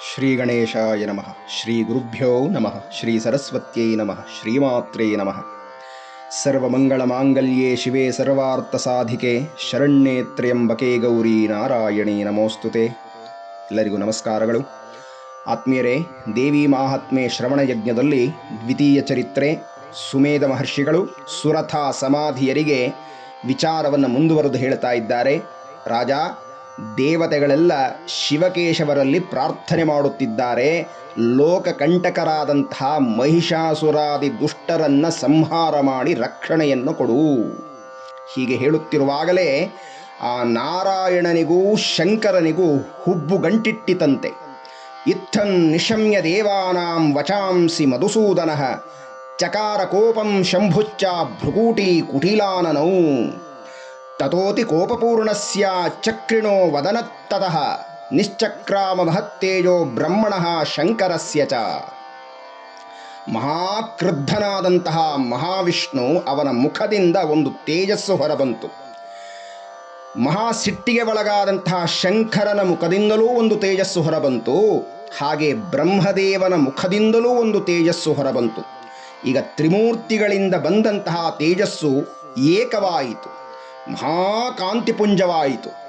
ಶ್ರೀ ಗಣೇಶಾಯ ನಮಃ ಶ್ರೀ ಗುರುಭ್ಯೋ ನಮಃ ಶ್ರೀ ಸರಸ್ವತ್ಯೈ ನಮಃ ಶ್ರೀಮಾತ್ರೇ ನಮಃ ಸರ್ವಮಂಗಳಮಾಂಗಲ್ಯೇ ಶಿವೆ ಸರ್ವಾರ್ಥಸಾಧಿಕೆ ಶರಣ್ಯೇ ತ್ರ್ಯಂಬಕೆ ಗೌರಿ ನಾರಾಯಣಿ ನಮೋಸ್ತುತೆ ಎಲ್ಲರಿಗೂ ನಮಸ್ಕಾರಗಳು. ಆತ್ಮೀಯರೇ, ದೇವಿ ಮಾಹಾತ್ಮೆ ಶ್ರವಣ ಯಜ್ಞದಲ್ಲಿ ದ್ವಿತೀಯ ಚರಿತ್ರೆ, ಸುಮೇಧ ಮಹರ್ಷಿಗಳು ಸುರಥ ಸಮಾಧಿಯರಿಗೆ ವಿಚಾರವನ್ನು ಮುಂದುವರೆದು ಹೇಳ್ತಾ ಇದ್ದಾರೆ. ರಾಜ ದೇವತೆಗಳೆಲ್ಲ ಶಿವಕೇಶವರಲ್ಲಿ ಪ್ರಾರ್ಥನೆ ಮಾಡುತ್ತಿದ್ದಾರೆ. ಲೋಕಕಂಟಕರಾದಂತಹ ಮಹಿಷಾಸುರಾದಿ ದುಷ್ಟರನ್ನ ಸಂಹಾರ ಮಾಡಿ ರಕ್ಷಣೆಯನ್ನು ಕೊಡು. ಹೀಗೆ ಹೇಳುತ್ತಿರುವಾಗಲೇ ಆ ನಾರಾಯಣನಿಗೂ ಶಂಕರನಿಗೂ ಹುಬ್ಬು ಗಂಟಿಟ್ಟಿತಂತೆ. ಇತ್ತಂ ನಿಶಮ್ಯ ದೇವಾನಾಂ ವಚಾಂಸಿ ಮಧುಸೂದನ ಚಕಾರ ಕೋಪಂ ಶಂಭುಚ್ಚ ಭೃಕೂಟಿ ಕುಟಿಲಾನನೌ. ತತೋತಿ ಕೋಪಪೂರ್ಣಸ್ಯ ಚಕ್ರಿಣೋ ವದನತ್ತತಃ ನಿಶ್ಚಕ್ರಾಮ ಮಹತ್ತೇಜೋ ಬ್ರಹ್ಮಣಃ ಶಂಕರಸ್ಯ ಚ ಮಹಾಕ್ರುದ್ಧನಾದಂತಹ ಮಹಾವಿಷ್ಣು ಅವನ ಮುಖದಿಂದ ಒಂದು ತೇಜಸ್ಸು ಹೊರಬಂತು. ಮಹಾ ಸಿಟ್ಟಿಗೆ ಒಳಗಾದಂತಹ ಶಂಕರನ ಮುಖದಿಂದಲೂ ಒಂದು ತೇಜಸ್ಸು ಹೊರಬಂತು, ಹಾಗೆ ಬ್ರಹ್ಮದೇವನ ಮುಖದಿಂದಲೂ ಒಂದು ತೇಜಸ್ಸು ಹೊರಬಂತು. ಈಗ ತ್ರಿಮೂರ್ತಿಗಳಿಂದ ಬಂದಂತಹ ತೇಜಸ್ಸು ಏಕವಾಯಿತು. ಮಹಾಕಾಂತಿಪುಂಜವಾಯಿತು.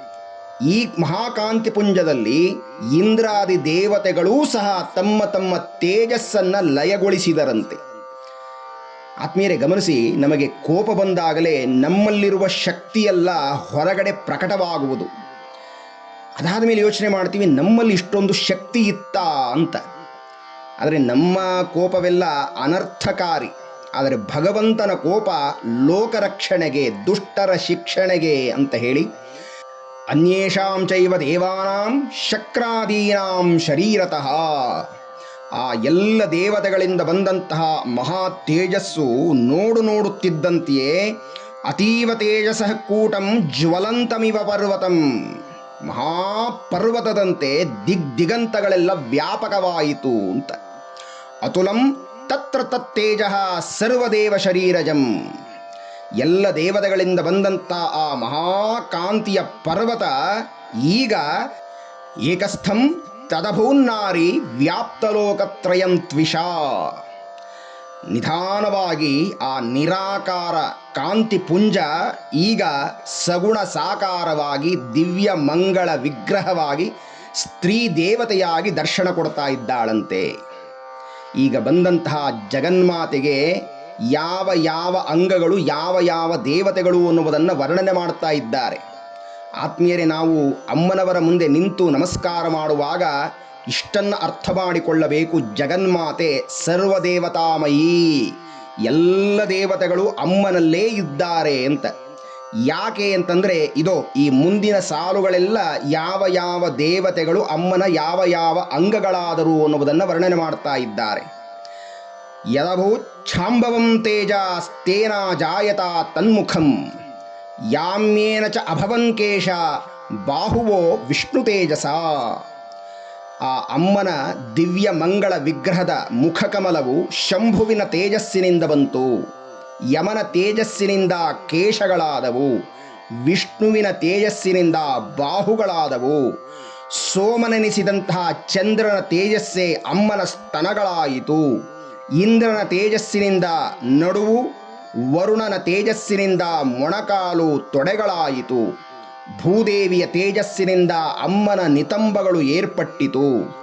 ಈ ಮಹಾಕಾಂತಿಪುಂಜದಲ್ಲಿ ಇಂದ್ರಾದಿ ದೇವತೆಗಳೂ ಸಹ ತಮ್ಮ ತಮ್ಮ ತೇಜಸ್ಸನ್ನು ಲಯಗೊಳಿಸಿದರಂತೆ. ಆತ್ಮೀಯರೇ, ಗಮನಿಸಿ, ನಮಗೆ ಕೋಪ ಬಂದಾಗಲೇ ನಮ್ಮಲ್ಲಿರುವ ಶಕ್ತಿಯೆಲ್ಲ ಹೊರಗಡೆ ಪ್ರಕಟವಾಗುವುದು. ಅದಾದ ಮೇಲೆ ಯೋಚನೆ ಮಾಡ್ತೀವಿ, ನಮ್ಮಲ್ಲಿ ಇಷ್ಟೊಂದು ಶಕ್ತಿ ಇತ್ತಾ ಅಂತ. ಆದರೆ ನಮ್ಮ ಕೋಪವೆಲ್ಲ ಅನರ್ಥಕಾರಿ. ಆದರೆ ಭಗವಂತನ ಕೋಪ ಲೋಕರಕ್ಷಣೆಗೆ, ದುಷ್ಟರ ಶಿಕ್ಷಣೆಗೆ ಅಂತ ಹೇಳಿ, ಅನ್ಯೇಷಾಂ ಚೈವ ದೇವಾನಾಂ ಶಕ್ರಾದೀನಾಂ ಶರೀರತಃ. ಆ ಎಲ್ಲ ದೇವತೆಗಳಿಂದ ಬಂದಂತಹ ಮಹಾ ತೇಜಸ್ಸು ನೋಡು ನೋಡುತ್ತಿದ್ದಂತೆಯೇ ಅತೀವ ತೇಜಸಃ ಕೂಟಂ ಜ್ವಲಂತಮಿವ ಪರ್ವತಂ. ಮಹಾಪರ್ವತದಂತೆ ದಿಗ್ದಿಗಂತಗಳೆಲ್ಲ ವ್ಯಾಪಕವಾಯಿತು ಅಂತ. ಅತುಲಂ ತತ್ರ ತತ್ತೇಜ ಸರ್ವದೇವ ಶರೀರಜಂ. ಎಲ್ಲ ದೇವತೆಗಳಿಂದ ಬಂದಂತ ಆ ಮಹಾಕಾಂತಿಯ ಪರ್ವತ ಈಗ ಏಕಸ್ಥಂ ತದಭೂನ್ನಾರಿ ವ್ಯಾಪ್ತಲೋಕತ್ರಯಂ ತ್ವಿಷಾ. ನಿಧಾನವಾಗಿ ಆ ನಿರಾಕಾರ ಕಾಂತಿ ಪುಂಜ ಈಗ ಸಗುಣ ಸಾಕಾರವಾಗಿ ದಿವ್ಯ ಮಂಗಳ ವಿಗ್ರಹವಾಗಿ ಸ್ತ್ರೀ ದೇವತೆಯಾಗಿ ದರ್ಶನ ಕೊಡ್ತಾ ಇದ್ದಾಳಂತೆ. ಈಗ ಬಂದಂತಹ ಜಗನ್ಮಾತೆಗೆ ಯಾವ ಯಾವ ಅಂಗಗಳು, ಯಾವ ಯಾವ ದೇವತೆಗಳು ಅನ್ನುವುದನ್ನು ವರ್ಣನೆ ಮಾಡ್ತಾ ಇದ್ದಾರೆ. ಆತ್ಮೀಯರೇ, ನಾವು ಅಮ್ಮನವರ ಮುಂದೆ ನಿಂತು ನಮಸ್ಕಾರ ಮಾಡುವಾಗ ಇಷ್ಟನ್ನು ಅರ್ಥ ಮಾಡಿಕೊಳ್ಳಬೇಕು. ಜಗನ್ಮಾತೆ ಸರ್ವದೇವತಾಮಯಿ, ಎಲ್ಲ ದೇವತೆಗಳು ಅಮ್ಮನಲ್ಲೇ ಇದ್ದಾರೆ ಅಂತ. ಯಾಕೆ ಅಂತಂದರೆ ಇದೋ ಈ ಮುಂದಿನ ಸಾಲುಗಳೆಲ್ಲ ಯಾವ ಯಾವ ದೇವತೆಗಳು ಅಮ್ಮನ ಯಾವ ಯಾವ ಅಂಗಗಳಾದರು ಅನ್ನುವುದನ್ನು ವರ್ಣನೆ ಮಾಡ್ತಾ ಇದ್ದಾರೆ. ಯದಭೂಚ್ಛಾಂಬವಂ ತೇಜ ತೇನ ಜಾಯತ ತನ್ಮುಖಂ ಯಾಮ್ಯೇನ ಚ ಅಭವಂಕೇಶ ಕೇಶ ಬಾಹುವೋ ವಿಷ್ಣು ತೇಜಸ. ಆ ಅಮ್ಮನ ದಿವ್ಯ ಮಂಗಳ ವಿಗ್ರಹದ ಮುಖಕಮಲವು ಶಂಭುವಿನ ತೇಜಸ್ಸಿನಿಂದ ಬಂತು. ಯಮನ ತೇಜಸ್ಸಿನಿಂದ ಕೇಶಗಳಾದವು, ವಿಷ್ಣುವಿನ ತೇಜಸ್ಸಿನಿಂದ ಬಾಹುಗಳಾದವು. ಸೋಮನೆನಿಸಿದಂತಹ ಚಂದ್ರನ ತೇಜಸ್ಸೇ ಅಮ್ಮನ ಸ್ತನಗಳಾಯಿತು. ಇಂದ್ರನ ತೇಜಸ್ಸಿನಿಂದ ನಡುವು, ವರುಣನ ತೇಜಸ್ಸಿನಿಂದ ಮೊಣಕಾಲು ತೊಡೆಗಳಾಯಿತು. ಭೂದೇವಿಯ ತೇಜಸ್ಸಿನಿಂದ ಅಮ್ಮನ ನಿತಂಬಗಳು ಏರ್ಪಟ್ಟಿತು.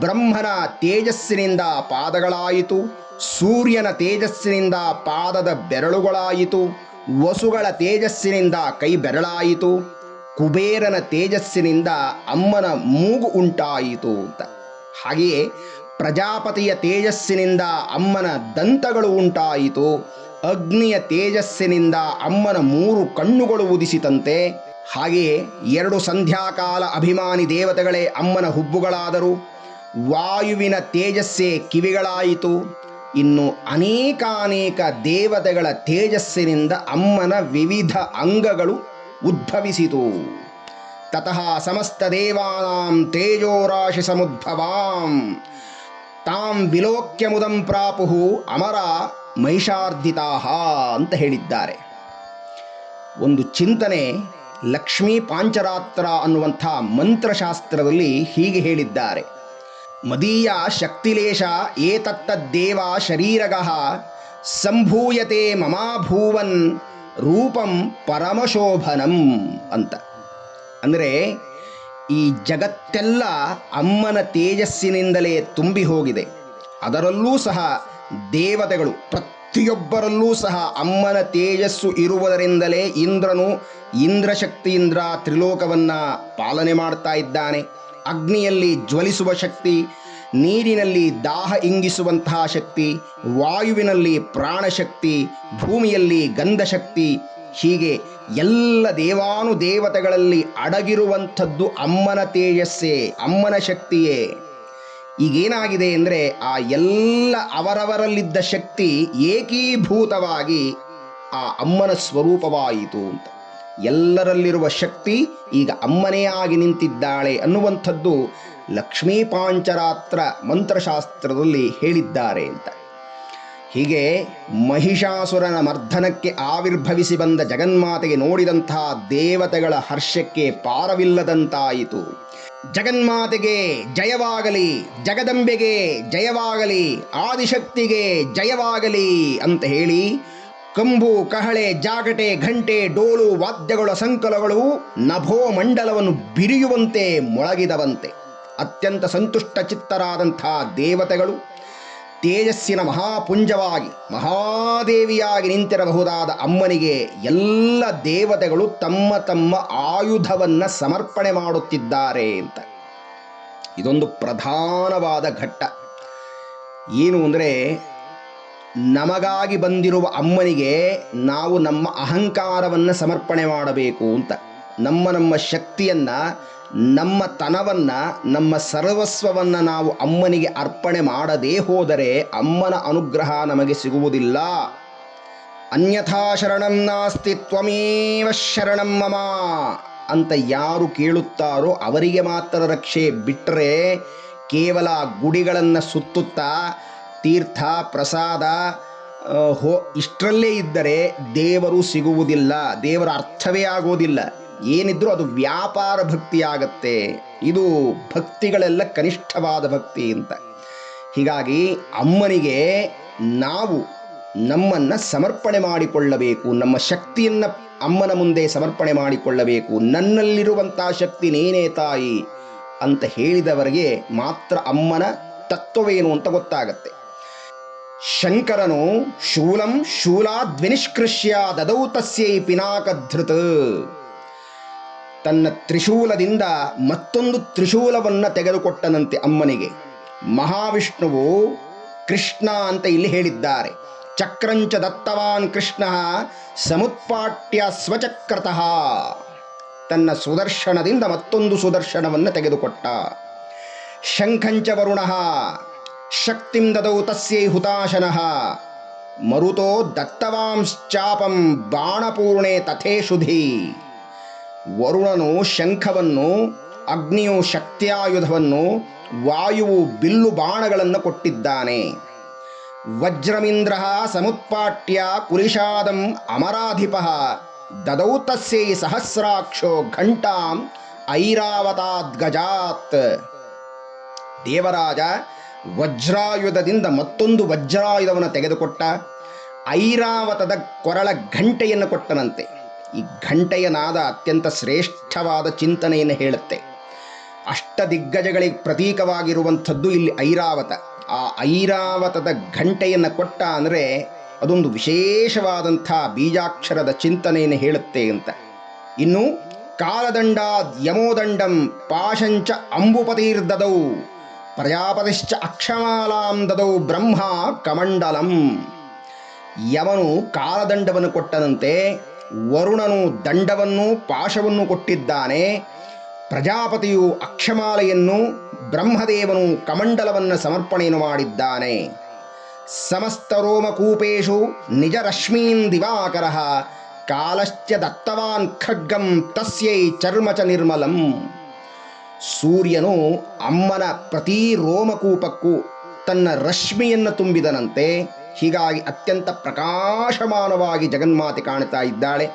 ಬ್ರಹ್ಮನ ತೇಜಸ್ಸಿನಿಂದ ಪಾದಗಳಾಯಿತು, ಸೂರ್ಯನ ತೇಜಸ್ಸಿನಿಂದ ಪಾದದ ಬೆರಳುಗಳಾಯಿತು, ವಸುಗಳ ತೇಜಸ್ಸಿನಿಂದ ಕೈ ಬೆರಳಾಯಿತು, ಕುಬೇರನ ತೇಜಸ್ಸಿನಿಂದ ಅಮ್ಮನ ಮೂಗು ಉಂಟಾಯಿತು ಅಂತ. ಹಾಗೆಯೇ ಪ್ರಜಾಪತಿಯ ತೇಜಸ್ಸಿನಿಂದ ಅಮ್ಮನ ದಂತಗಳು ಉಂಟಾಯಿತು, ಅಗ್ನಿಯ ತೇಜಸ್ಸಿನಿಂದ ಅಮ್ಮನ ಮೂರು ಕಣ್ಣುಗಳು ಉದಿಸಿತಂತೆ. ಹಾಗೆಯೇ ಎರಡು ಸಂಧ್ಯಾಕಾಲ ಅಭಿಮಾನಿ ದೇವತೆಗಳೇ ಅಮ್ಮನ ಹುಬ್ಬುಗಳಾದರು ವಾಯುವಿನ ತೇಜಸ್ಸೇ ಕಿವಿಗಳಾಯಿತು. ಇನ್ನು ಅನೇಕಾನೇಕ ದೇವತೆಗಳ ತೇಜಸ್ಸಿನಿಂದ ಅಮ್ಮನ ವಿವಿಧ ಅಂಗಗಳು ಉದ್ಭವಿಸಿತು. ತತಃ ಸಮಸ್ತ ದೇವಾನಾಂ ತೇಜೋರಾಶಿ ಸಮುದ್ಭವಾಂ. ತಾಂ ವಿಲೋಕ್ಯ ಮುದಂ ಪ್ರಾಪುಹು ಅಮರ ಮೈಷಾರ್ಧಿತಾಹ ಅಂತ ಹೇಳಿದ್ದಾರೆ. ಒಂದು ಚಿಂತನೆ ಲಕ್ಷ್ಮೀ ಪಾಂಚರಾತ್ರ ಅನ್ನುವಂಥ ಮಂತ್ರಶಾಸ್ತ್ರದಲ್ಲಿ ಹೀಗೆ ಹೇಳಿದ್ದಾರೆ. ಮದೀಯ ಶಕ್ತಿಲೇಶ ಏತತ್ತದ್ದೇವ ಶರೀರಗಃ, ಸಂಭೂಯತೆ ಮಮಾಭೂವನ್ ರೂಪಂ ಪರಮಶೋಭನಂ ಅಂತ. ಅಂದರೆ ಈ ಜಗತ್ತೆಲ್ಲ ಅಮ್ಮನ ತೇಜಸ್ಸಿನಿಂದಲೇ ತುಂಬಿ ಹೋಗಿದೆ. ಅದರಲ್ಲೂ ಸಹ ದೇವತೆಗಳು, ಪ್ರತಿಯೊಬ್ಬರಲ್ಲೂ ಸಹ ಅಮ್ಮನ ತೇಜಸ್ಸು ಇರುವುದರಿಂದಲೇ ಇಂದ್ರನು ಇಂದ್ರಶಕ್ತಿಯಿಂದ ತ್ರಿಲೋಕವನ್ನು ಪಾಲನೆ ಮಾಡ್ತಾ ಇದ್ದಾನೆ. ಅಗ್ನಿಯಲ್ಲಿ ಜ್ವಲಿಸುವ ಶಕ್ತಿ, ನೀರಿನಲ್ಲಿ ದಾಹ ಇಂಗಿಸುವಂತಹ ಶಕ್ತಿ, ವಾಯುವಿನಲ್ಲಿ ಪ್ರಾಣಶಕ್ತಿ, ಭೂಮಿಯಲ್ಲಿ ಗಂಧಶಕ್ತಿ, ಹೀಗೆ ಎಲ್ಲ ದೇವಾನು ದೇವತೆಗಳಲ್ಲಿ ಅಡಗಿರುವಂಥದ್ದು ಅಮ್ಮನ ತೇಜಸ್ಸೇ, ಅಮ್ಮನ ಶಕ್ತಿಯೇ. ಈಗೇನಾಗಿದೆ ಅಂದರೆ ಆ ಎಲ್ಲ ಅವರವರಲ್ಲಿದ್ದ ಶಕ್ತಿ ಏಕೀಭೂತವಾಗಿ ಆ ಅಮ್ಮನ ಸ್ವರೂಪವಾಯಿತು ಅಂತ. ಎಲ್ಲರಲ್ಲಿರುವ ಶಕ್ತಿ ಈಗ ಅಮ್ಮನೇ ಆಗಿ ನಿಂತಿದ್ದಾಳೆ ಅನ್ನುವಂಥದ್ದು ಲಕ್ಷ್ಮೀ ಪಾಂಚರಾತ್ರ ಮಂತ್ರಶಾಸ್ತ್ರದಲ್ಲಿ ಹೇಳಿದ್ದಾರೆ ಅಂತ. ಹೀಗೆ ಮಹಿಷಾಸುರನ ಮರ್ಧನಕ್ಕೆ ಆವಿರ್ಭವಿಸಿ ಬಂದ ಜಗನ್ಮಾತೆಗೆ ನೋಡಿದಂತಹ ದೇವತೆಗಳ ಹರ್ಷಕ್ಕೆ ಪಾರವಿಲ್ಲದಂತಾಯಿತು. ಜಗನ್ಮಾತೆಗೆ ಜಯವಾಗಲಿ, ಜಗದಂಬೆಗೆ ಜಯವಾಗಲಿ, ಆದಿಶಕ್ತಿಗೆ ಜಯವಾಗಲಿ ಅಂತ ಹೇಳಿ ಕಂಬು, ಕಹಳೆ, ಜಾಗಟೆ, ಘಂಟೆ, ಡೋಲು, ವಾದ್ಯಗಳ, ಸಂಕಲಗಳು ನಭೋ ಮಂಡಲವನ್ನು ಬಿರಿಯುವಂತೆ ಮೊಳಗಿದವಂತೆ. ಅತ್ಯಂತ ಸಂತುಷ್ಟ ಚಿತ್ತರಾದಂಥ ದೇವತೆಗಳು ತೇಜಸ್ಸಿನ ಮಹಾಪುಂಜವಾಗಿ, ಮಹಾದೇವಿಯಾಗಿ ನಿಂತಿರಬಹುದಾದ ಅಮ್ಮನಿಗೆ ಎಲ್ಲ ದೇವತೆಗಳು ತಮ್ಮ ತಮ್ಮ ಆಯುಧವನ್ನು ಸಮರ್ಪಣೆ ಮಾಡುತ್ತಿದ್ದಾರೆ ಅಂತ. ಇದೊಂದು ಪ್ರಧಾನವಾದ ಘಟ್ಟ. ಏನು ಅಂದರೆ ನಮಗಾಗಿ ಬಂದಿರುವ ಅಮ್ಮನಿಗೆ ನಾವು ನಮ್ಮ ಅಹಂಕಾರವನ್ನು ಸಮರ್ಪಣೆ ಮಾಡಬೇಕು ಅಂತ. ನಮ್ಮ ನಮ್ಮ ಶಕ್ತಿಯನ್ನು, ನಮ್ಮ ತನವನ್ನು, ನಮ್ಮ ಸರ್ವಸ್ವವನ್ನು ನಾವು ಅಮ್ಮನಿಗೆ ಅರ್ಪಣೆ ಮಾಡದೇ ಹೋದರೆ ಅಮ್ಮನ ಅನುಗ್ರಹ ನಮಗೆ ಸಿಗುವುದಿಲ್ಲ. ಅನ್ಯಥಾ ಶರಣಂ ನಾಸ್ತಿ ತ್ವಮೇವ ಶರಣಂ ಮಮ ಅಂತ ಯಾರು ಕೇಳುತ್ತಾರೋ ಅವರಿಗೆ ಮಾತ್ರ ರಕ್ಷೆ ಬಿಟ್ಟರೆ ಕೇವಲ ಗುಡಿಗಳನ್ನು ಸುತ್ತುತ್ತಾ ತೀರ್ಥ, ಪ್ರಸಾದ ಹೋ, ಇಷ್ಟರಲ್ಲೇ ಇದ್ದರೆ ದೇವರು ಸಿಗುವುದಿಲ್ಲ, ದೇವರ ಅರ್ಥವೇ ಆಗೋದಿಲ್ಲ. ಏನಿದ್ರೂ ಅದು ವ್ಯಾಪಾರ ಭಕ್ತಿ ಆಗತ್ತೆ ಇದು ಭಕ್ತಿಗಳೆಲ್ಲ ಕನಿಷ್ಠವಾದ ಭಕ್ತಿ ಅಂತ. ಹೀಗಾಗಿ ಅಮ್ಮನಿಗೆ ನಾವು ನಮ್ಮನ್ನು ಸಮರ್ಪಣೆ ಮಾಡಿಕೊಳ್ಳಬೇಕು, ನಮ್ಮ ಶಕ್ತಿಯನ್ನು ಅಮ್ಮನ ಮುಂದೆ ಸಮರ್ಪಣೆ ಮಾಡಿಕೊಳ್ಳಬೇಕು. ನನ್ನಲ್ಲಿರುವಂಥ ಶಕ್ತಿ ನೀನೇ ತಾಯಿ ಅಂತ ಹೇಳಿದವರಿಗೆ ಮಾತ್ರ ಅಮ್ಮನ ತತ್ವವೇನು ಅಂತ ಗೊತ್ತಾಗತ್ತೆ. ಶಂಕರನು ಶೂಲಂ ಶೂಲಾದ್ವಿನಿಷ್ಕೃಷ್ಯ ದದೌ ತಸ್ಯೈ ಪಿನಾಕಧೃತ್. ತನ್ನ ತ್ರಿಶೂಲದಿಂದ ಮತ್ತೊಂದು ತ್ರಿಶೂಲವನ್ನು ತೆಗೆದುಕೊಟ್ಟನಂತೆ ಅಮ್ಮನಿಗೆ. ಮಹಾವಿಷ್ಣುವು ಕೃಷ್ಣ ಅಂತ ಇಲ್ಲಿ ಹೇಳಿದ್ದಾರೆ. ಚಕ್ರಂಚ ದತ್ತವಾನ್ ಕೃಷ್ಣ ಸಮುತ್ಪಾಟ್ಯ ಸ್ವಚಕ್ರತಃ. ತನ್ನ ಸುದರ್ಶನದಿಂದ ಮತ್ತೊಂದು ಸುದರ್ಶನವನ್ನು ತೆಗೆದುಕೊಟ್ಟ. ಶಂಖಂಚ ವರುಣ ಶಕ್ತಿಂ ದದೌ ತಸ್ಯೈ ಹುತಾಶನಃ. ಮರುತೋ ದತ್ತವಾಂಶ್ಚಾಪಂ ಬಾಣಪೂರ್ಣೆ ತಥೇಶುಧಿ. ವರುಣನು ಶಂಖವನ್ನು, ಅಗ್ನಿಯು ಶಕ್ತಿಯಾಯುಧವನ್ನು, ವಾಯುವು ಬಿಲ್ಲು ಬಾಣಗಳನ್ನು ಕೊಟ್ಟಿದ್ದಾನೆ. ವಜ್ರಮಿಂದ್ರ ಸಮತ್ಪಾಟ್ಯ ಕುಲಿಶಾದಂ ಅಮರಾಧಿಪ. ದದೌ ತಸ್ಯೈ ಸಹಸ್ರಾಕ್ಷೋ ಘಂಟಾಂ ಐರಾವತಾದ್ಗಜಾತ್. ದೇವರಾಜ ವಜ್ರಾಯುಧದಿಂದ ಮತ್ತೊಂದು ವಜ್ರಾಯುಧವನ್ನು ತೆಗೆದುಕೊಟ್ಟ ಐರಾವತದ ಕೊರಳ ಘಂಟೆಯನ್ನು ಕೊಟ್ಟನಂತೆ. ಈ ಘಂಟೆಯ ನಾದ ಅತ್ಯಂತ ಶ್ರೇಷ್ಠವಾದ ಚಿಂತನೆಯನ್ನು ಹೇಳುತ್ತೆ. ಅಷ್ಟ ದಿಗ್ಗಜಗಳಿಗೆ ಪ್ರತೀಕವಾಗಿರುವಂಥದ್ದು ಇಲ್ಲಿ ಐರಾವತ. ಆ ಐರಾವತದ ಘಂಟೆಯನ್ನು ಕೊಟ್ಟ ಅಂದರೆ ಅದೊಂದು ವಿಶೇಷವಾದಂಥ ಬೀಜಾಕ್ಷರದ ಚಿಂತನೆಯನ್ನು ಹೇಳುತ್ತೆ ಅಂತ. ಇನ್ನು ಕಾಲದಂಡ ಯಮೋದಂಡಂ ಪಾಶಂಚ ಅಂಬುಪತಿರ್ದದೌ ಪ್ರಜಾಪತಿಶ್ಚ ಅಕ್ಷಮಾಲಾಂ ದದೌ ಬ್ರಹ್ಮ ಕಮಂಡಲಂ ಯಮನು ಕಾಲದಂಡವನ್ನು ಕೊಟ್ಟನಂತೆ ವರುಣನು ದಂಡವನ್ನು ಪಾಶವನ್ನು ಕೊಟ್ಟಿದ್ದಾನೆ ಪ್ರಜಾಪತಿಯು ಅಕ್ಷಮಾಲೆಯನ್ನು ಬ್ರಹ್ಮದೇವನು ಕಮಂಡಲವನ್ನು ಸಮರ್ಪಣೆಯನ್ನು ಮಾಡಿದ್ದಾನೆ। ಸಮಸ್ತ ರೋಮಕೂಪೇಶು ನಿಜ ರಶ್ಮೀನ್ ದಿವಾಕರ, ಕಾಲಶ್ಚ ದತ್ತವಾನ್ ಖಡ್ಗಂ ತಸ್ಯೈ ಚರ್ಮಚ ನಿರ್ಮಲಂ ಸೂರ್ಯನು ಅಮ್ಮನ ಪ್ರತಿ ರೋಮಕೂಪಕ್ಕೂ ತನ್ನ ರಶ್ಮಿಯನ್ನು ತುಂಬಿದನಂತೆ ಹೀಗಾಗಿ ಅತ್ಯಂತ ಪ್ರಕಾಶಮಾನವಾಗಿ ಜಗನ್ಮಾತೆ ಕಾಣ್ತಾ ಇದ್ದಾಳೆ.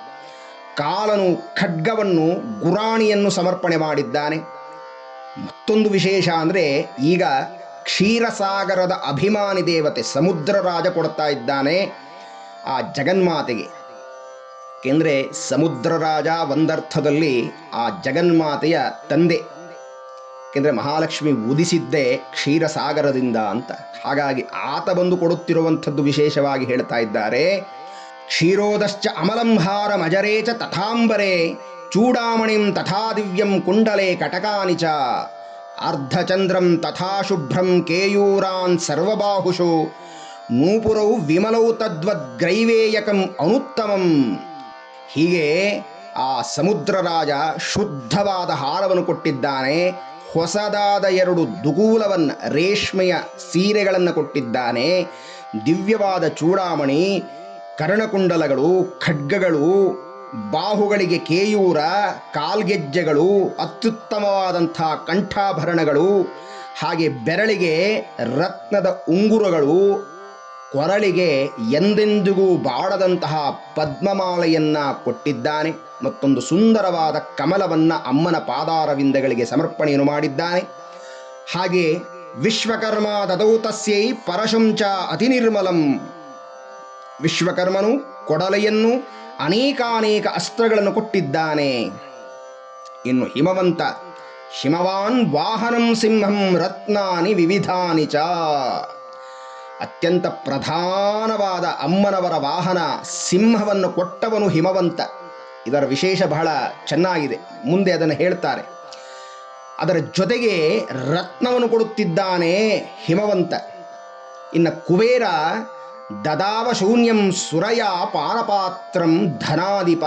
ಕಾಲನು ಖಡ್ಗವನ್ನು ಗುರಾಣಿಯನ್ನು ಸಮರ್ಪಣೆ ಮಾಡಿದ್ದಾನೆ. ಮತ್ತೊಂದು ವಿಶೇಷ ಅಂದರೆ ಈಗ ಕ್ಷೀರಸಾಗರದ ಅಭಿಮಾನಿ ದೇವತೆ ಸಮುದ್ರ ರಾಜ ಕೊಡ್ತಾ ಇದ್ದಾನೆ ಆ ಜಗನ್ಮಾತೆಗೆ. ಏಕೆಂದರೆ ಸಮುದ್ರ ರಾಜ ಒಂದರ್ಥದಲ್ಲಿ ಆ ಜಗನ್ಮಾತೆಯ ತಂದೆ ಏಕೆಂದರೆ ಮಹಾಲಕ್ಷ್ಮಿ ಉದಿಸಿದ್ದೇ ಕ್ಷೀರಸಾಗರದಿಂದ ಅಂತ. ಹಾಗಾಗಿ ಆತ ಬಂದು ಕೊಡುತ್ತಿರುವಂಥದ್ದು ವಿಶೇಷವಾಗಿ ಹೇಳ್ತಾ ಇದ್ದಾರೆ, ಕ್ಷೀರೋದಶ್ಚ ಅಮಲಂಹಾರ ಮಜರೇ ಚ ತಥಾಂಬರೆ, ಚೂಡಾಮಣಿಂ ತಥಾ ದಿವ್ಯಂ ಕುಂಡಲೆ ಕಟಕಾನಿಚ ಅರ್ಧಚಂದ್ರಂ ತಥಾ ಶುಭ್ರಂ ಕೇಯೂರಾನ್ ಸರ್ವಬಾಹುಷು ನೂಪುರೌ ವಿಮಲೌ ತದ್ವದ್ಗ್ರೈವೇಯಕಂ ಅನುತ್ತಮಂ. ಹೀಗೆ ಆ ಸಮುದ್ರ ರಾಜ ಶುದ್ಧವಾದ ಹಾರವನ್ನು ಕೊಟ್ಟಿದ್ದಾನೆ. ಹೊಸದಾದ ಎರಡು ದುಗೂಲವನ್ನು ರೇಷ್ಮೆಯ ಸೀರೆಗಳನ್ನು ಕೊಟ್ಟಿದ್ದಾನೆ. ದಿವ್ಯವಾದ ಚೂಡಾಮಣಿ, ಕರ್ಣಕುಂಡಲಗಳು, ಖಡ್ಗಗಳು, ಬಾಹುಗಳಿಗೆ ಕೇಯೂರ, ಕಾಲ್ಗೆಜ್ಜೆಗಳು, ಅತ್ಯುತ್ತಮವಾದಂಥ ಕಂಠಾಭರಣಗಳು, ಹಾಗೆ ಬೆರಳಿಗೆ ರತ್ನದ ಉಂಗುರಗಳು ಕೊರಳಿಗೆ ಎಂದೆಂದಿಗೂ ಬಾಡದಂತಹ ಪದ್ಮಮಾಲೆಯನ್ನ ಕೊಟ್ಟಿದ್ದಾನೆ ಮತ್ತೊಂದು ಸುಂದರವಾದ ಕಮಲವನ್ನ ಅಮ್ಮನ ಪಾದಾರವಿಂದಗಳಿಗೆ ಸಮರ್ಪಣೆಯನ್ನು ಮಾಡಿದ್ದಾನೆ. ಹಾಗೆ ವಿಶ್ವಕರ್ಮ ದದೌತಸ್ಯೈ ಪರಶುಂಚ ಅತಿ ನಿರ್ಮಲಂ. ವಿಶ್ವಕರ್ಮನು ಕೊಡಲೆಯನ್ನು ಅನೇಕಾನೇಕ ಅಸ್ತ್ರಗಳನ್ನು ಕೊಟ್ಟಿದ್ದಾನೆ. ಇನ್ನು ಹಿಮವಂತ, ಹಿಮವಾನ್ ವಾಹನಂ ಸಿಂಹಂ ರತ್ನಾನಿ ವಿವಿಧಾನಿ ಚ. ಅತ್ಯಂತ ಪ್ರಧಾನವಾದ ಅಮ್ಮನವರ ವಾಹನ ಸಿಂಹವನ್ನು ಕೊಟ್ಟವನು ಹಿಮವಂತ. ಇದರ ವಿಶೇಷ ಬಹಳ ಚೆನ್ನಾಗಿದೆ. ಮುಂದೆ ಅದನ್ನು ಹೇಳ್ತಾರೆ. ಅದರ ಜೊತೆಗೆ ರತ್ನವನ್ನು ಕೊಡುತ್ತಿದ್ದಾನೆ ಹಿಮವಂತ. ಇನ್ನು ಕುಬೇರ ದದಾವ ಶೂನ್ಯಂ ಸುರಯ ಪಾನಪಾತ್ರಂ ಧನಾಧಿಪ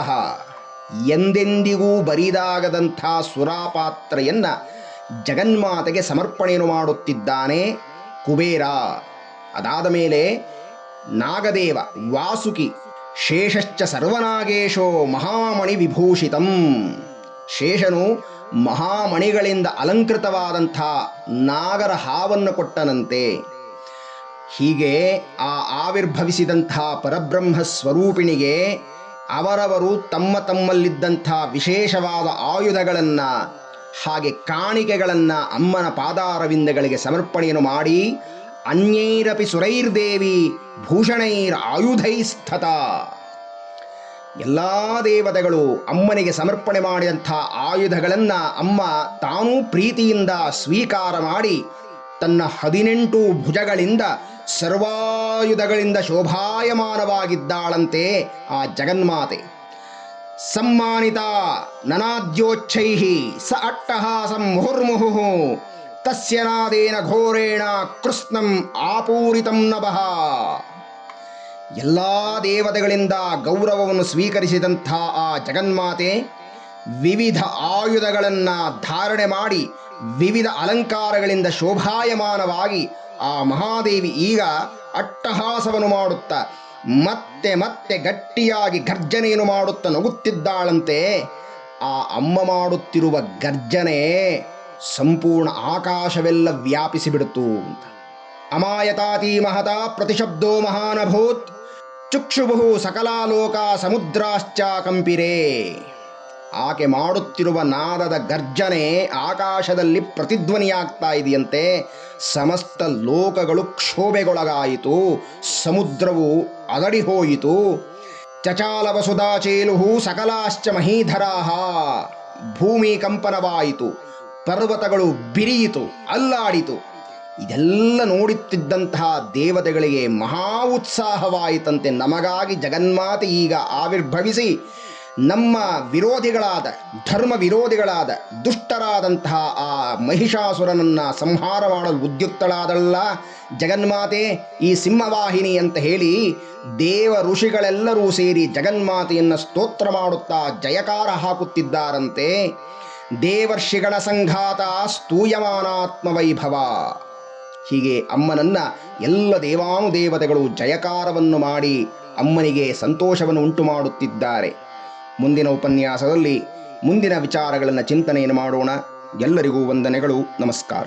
ಎಂದೆಂದಿಗೂ ಬರಿದಾಗದಂಥ ಸುರಾಪಾತ್ರೆಯನ್ನ ಜಗನ್ಮಾತೆಗೆ ಸಮರ್ಪಣೆಯನ್ನು ಮಾಡುತ್ತಿದ್ದಾನೆ ಕುಬೇರ. ಅದಾದ ಮೇಲೆ ನಾಗದೇವ, ವಾಸುಕಿ, ಶೇಷಶ್ಚ ಸರ್ವನಾಗೇಶೋ ಮಹಾಮಣಿ ವಿಭೂಷಿತಂ. ಶೇಷನು ಮಹಾಮಣಿಗಳಿಂದ ಅಲಂಕೃತವಾದಂಥ ನಾಗರ ಹಾವನ್ನು ಕೊಟ್ಟನಂತೆ. ಹೀಗೆ ಆ ಆವಿರ್ಭವಿಸಿದಂಥ ಪರಬ್ರಹ್ಮ ಸ್ವರೂಪಿಣಿಗೆ ಅವರವರು ತಮ್ಮ ತಮ್ಮಲ್ಲಿದ್ದಂಥ ವಿಶೇಷವಾದ ಆಯುಧಗಳನ್ನು, ಹಾಗೆ ಕಾಣಿಕೆಗಳನ್ನು ಅಮ್ಮನ ಪಾದಾರವಿಂದಗಳಿಗೆ ಸಮರ್ಪಣೆಯನ್ನು ಮಾಡಿ ಅನ್ಯೈರಪಿ ಸುರೈರ್ದೇವಿ ಭೂಷಣೈರ್ ಆಯುಧೈಸ್ಥತ ಎಲ್ಲ ದೇವತೆಗಳು ಅಮ್ಮನಿಗೆ ಸಮರ್ಪಣೆ ಮಾಡಿದಂಥ ಆಯುಧಗಳನ್ನು ಅಮ್ಮ ತಾನೂ ಪ್ರೀತಿಯಿಂದ ಸ್ವೀಕಾರ ಮಾಡಿ ತನ್ನ ಹದಿನೆಂಟು ಭುಜಗಳಿಂದ ಸರ್ವಾಯುಧಗಳಿಂದ ಶೋಭಾಯಮಾನವಾಗಿದ್ದಾಳಂತೆ ಆ ಜಗನ್ಮಾತೆ. ಸಮ್ಮಾನಿತ ನನಾದ್ಯೋಚ್ಛೈ ಸ ಅಟ್ಟಹಾಸಂ ಮುಹುರ್ಮುಹು ತಸ್ಯ ನಾದೇನ ಘೋರೇಣ ಕೃಷ್ಣಂ ಆಪೂರಿತಂ ನಭಃ ಎಲ್ಲ ದೇವತೆಗಳಿಂದ ಗೌರವವನ್ನು ಸ್ವೀಕರಿಸಿದಂಥ ಆ ಜಗನ್ಮಾತೆ ವಿವಿಧ ಆಯುಧಗಳನ್ನು ಧಾರಣೆ ಮಾಡಿ ವಿವಿಧ ಅಲಂಕಾರಗಳಿಂದ ಶೋಭಾಯಮಾನವಾಗಿ ಆ ಮಹಾದೇವಿ ಈಗ ಅಟ್ಟಹಾಸವನ್ನು ಮಾಡುತ್ತಾ ಮತ್ತೆ ಮತ್ತೆ ಗಟ್ಟಿಯಾಗಿ ಗರ್ಜನೆಯನ್ನು ಮಾಡುತ್ತಾ ನಗುತ್ತಿದ್ದಾಳಂತೆ. ಆ ಅಮ್ಮ ಮಾಡುತ್ತಿರುವ ಗರ್ಜನೆ ಸಂಪೂರ್ಣ ಆಕಾಶವೆಲ್ಲ ವ್ಯಾಪಿಸಿಬಿಡ್ತು ಅಂತ ಅಮಾಯತಾತಿ ಮಹತಾ ಪ್ರತಿಶಬ್ದೋ ಮಹಾನಭೂತ್ ಚುಕ್ಷುಭು ಸಕಲಾಲೋಕ ಸಮುದ್ರಾಶ್ಚ ಕಂಪಿರೇ. ಆಕೆ ಮಾಡುತ್ತಿರುವ ನಾದದ ಗರ್ಜನೆ ಆಕಾಶದಲ್ಲಿ ಪ್ರತಿಧ್ವನಿಯಾಗ್ತಾ ಇದೆಯಂತೆ. ಸಮಸ್ತ ಲೋಕಗಳು ಕ್ಷೋಭೆಗೊಳಗಾಯಿತು, ಸಮುದ್ರವು ಅಗಡಿ ಹೋಯಿತು ಚಚಾಲ ವಸುಧಾಚೇಲು ಸಕಲಾಶ್ಚ ಮಹೀಧರಾಹ ಭೂಮಿ ಕಂಪನವಾಯಿತು ಪರ್ವತಗಳು ಬಿರಿಯಿತು, ಅಲ್ಲಾಡಿತು. ಇದೆಲ್ಲ ನೋಡುತ್ತಿದ್ದಂತಹ ದೇವತೆಗಳಿಗೆ ಮಹಾ ಉತ್ಸಾಹವಾಯಿತಂತೆ ನಮಗಾಗಿ ಜಗನ್ಮಾತೆ ಈಗ ಆವಿರ್ಭವಿಸಿ ನಮ್ಮ ವಿರೋಧಿಗಳಾದ, ಧರ್ಮ ವಿರೋಧಿಗಳಾದ, ದುಷ್ಟರಾದಂತಹ ಆ ಮಹಿಷಾಸುರನನ್ನು ಸಂಹಾರ ಮಾಡಲು ಉದ್ಯುಕ್ತಳಾದಲ್ಲ ಜಗನ್ಮಾತೆ, ಈ ಸಿಂಹವಾಹಿನಿ ಅಂತ ಹೇಳಿ ದೇವ ಋಷಿಗಳೆಲ್ಲರೂ ಸೇರಿ ಜಗನ್ಮಾತೆಯನ್ನು ಸ್ತೋತ್ರ ಮಾಡುತ್ತಾ ಜಯಕಾರ ಹಾಕುತ್ತಿದ್ದಾರಂತೆ. ದೇವರ್ಷಿಗಳ ಸಂಘಾತ ಸ್ತೂಯಮಾನಾತ್ಮ ವೈಭವ ಹೀಗೆ ಅಮ್ಮನನ್ನ ಎಲ್ಲ ದೇವಾನುದೇವತೆಗಳು ಜಯಕಾರವನ್ನು ಮಾಡಿ ಅಮ್ಮನಿಗೆ ಸಂತೋಷವನ್ನು ಉಂಟು ಮಾಡುತ್ತಿದ್ದಾರೆ ಮುಂದಿನ ಉಪನ್ಯಾಸದಲ್ಲಿ ಮುಂದಿನ ವಿಚಾರಗಳನ್ನು ಚಿಂತನೆಯನ್ನು ಮಾಡೋಣ. ಎಲ್ಲರಿಗೂ ವಂದನೆಗಳು. ನಮಸ್ಕಾರ.